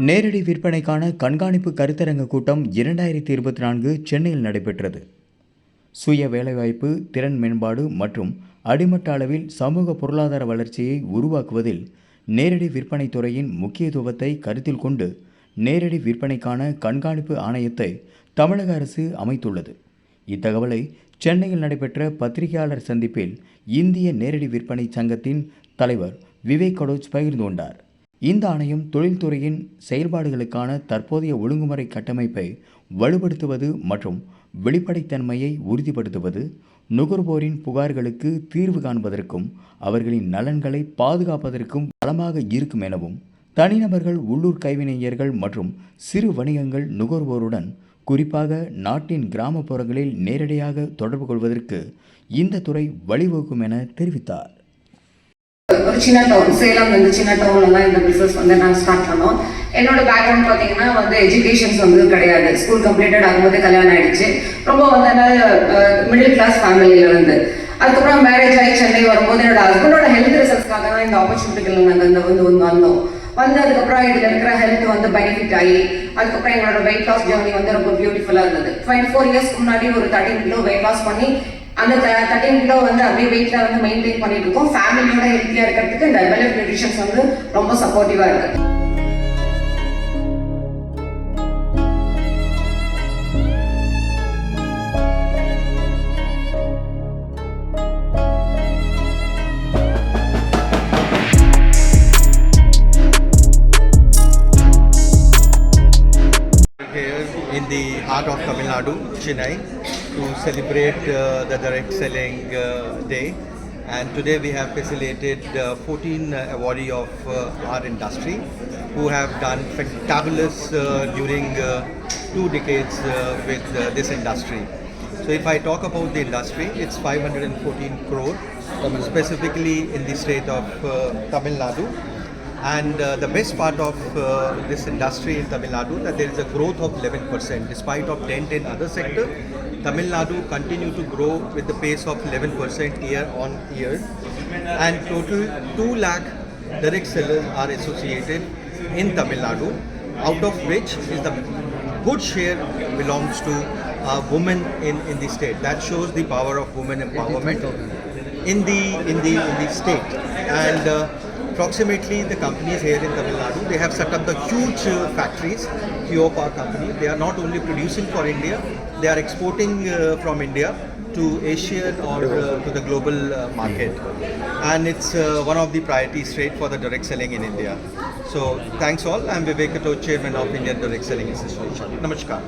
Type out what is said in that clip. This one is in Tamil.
நேரடி விற்பனைக்கான கண்காணிப்பு கருத்தரங்க கூட்டம் இரண்டாயிரத்தி இருபத்தி நான்கு சென்னையில் நடைபெற்றது. சுய வேலைவாய்ப்பு திறன் மேம்பாடு மற்றும் அடிமட்ட அளவில் சமூக பொருளாதார வளர்ச்சியை உருவாக்குவதில் நேரடி விற்பனை துறையின் முக்கியத்துவத்தை கருத்தில் கொண்டு நேரடி விற்பனைக்கான கண்காணிப்பு ஆணையத்தை தமிழக அரசு அமைத்துள்ளது. இத்தகவலை சென்னையில் நடைபெற்ற பத்திரிகையாளர் சந்திப்பில் இந்திய நேரடி விற்பனை சங்கத்தின் தலைவர் விவேக் கடோச் பகிர்ந்து கொண்டார். இந்த ஆணையம் தொழில்துறையின் செயல்பாடுகளுக்கான தற்போதைய ஒழுங்குமுறை கட்டமைப்பை வலுப்படுத்துவது மற்றும் வெளிப்படைத்தன்மையை உறுதிப்படுத்துவது நுகர்வோரின் புகார்களுக்கு தீர்வு காண்பதற்கும் அவர்களின் நலன்களை பாதுகாப்பதற்கும் பலமாக இருக்கும் எனவும் தனிநபர்கள் உள்ளூர் கைவினைஞர்கள் மற்றும் சிறு வணிகங்கள் நுகர்வோருடன் குறிப்பாக நாட்டின் கிராமப்புறங்களில் நேரடியாக தொடர்பு கொள்வதற்கு இந்த துறை வழிவகுக்கும் என தெரிவித்தார். ஒரு சின்ன டவுன் சேலம் வந்து சின்ன டவுன்ல தான் இந்த பிசினஸ் வந்து நான் ஸ்டார்ட் பண்ணோம். என்னோட பேக்ரவுண்ட் பார்த்தீங்கன்னா வந்து எஜுகேஷன்ஸ் வந்து கிடையாது. ஸ்கூல் கம்ப்ளீட்டட் ஆகும்போது கல்யாணம் ஆயிடுச்சு. ரொம்ப வந்து மிடில் கிளாஸ் ஃபேமிலியில இருந்து. அதுக்கப்புறம் மேரேஜ் ஆகி சென்னை வரும்போது என்னோட ஹஸ்பண்டோட ஹெல்த் ரிசல்ட்ஸ்க்காக தான் இந்த ஆப்பர்ச்சுனிட்டிகள் நாங்கள் இந்த வந்து வந்து வந்தோம். வந்து அதுக்கப்புறம் இதில் இருக்கிற ஹெல்த் வந்து பெனிஃபிட் ஆகி அதுக்கப்புறம் என்னோட வெயிட் லாஸ் ஜேர்னி வந்து ரொம்ப பியூட்டிஃபுல்லாக இருந்தது. டுவெண்ட்டி ஃபோர் இயர்ஸ்க்கு முன்னாடி ஒரு தேர்ட்டின் கிலோ வெயிட் லாஸ் பண்ணி அந்த தேர்ட்டின் கிலோ வந்து அப்படியே வெயிட்ல வந்து மெயின்டைன் பண்ணிட்டு இருக்கோம் ஃபேமிலியோட ஹெல்த்தியா இருக்கிறதுக்கு இந்த வெலப் நியூட்ரிஷன்ஸ் வந்து ரொம்ப சப்போர்ட்டிவா இருக்கு. In the heart of Tamil Nadu, Chennai, to celebrate uh, the direct selling uh, day. And today we have facilitated uh, 14 uh, awardee of our industry who have done fantabulous uh, during two decades with this industry. So if I talk about the industry, it's 514 crore, specifically in the state of Tamil Nadu. And uh, the best part of uh, this industry in Tamil Nadu that there is a growth of 11% despite of dent in other sector. Tamil Nadu continue to grow with the pace of 11% year on year, and total 2 lakh direct sellers are associated in Tamil Nadu, out of which is the good share belongs to uh, women in, in the state. That shows the power of women empowerment in the in the in the state and. Uh, Approximately the companies here in Tamil Nadu, they have set up the huge uh, factories, our companies. They are not only producing for India, they are exporting uh, from India to Asian or uh, to the global uh, market. And it's uh, one of the priority straight for the direct selling in India. So thanks all. I'm Vivek Kato, Chairman of Indian Direct Selling Association. Namaskar.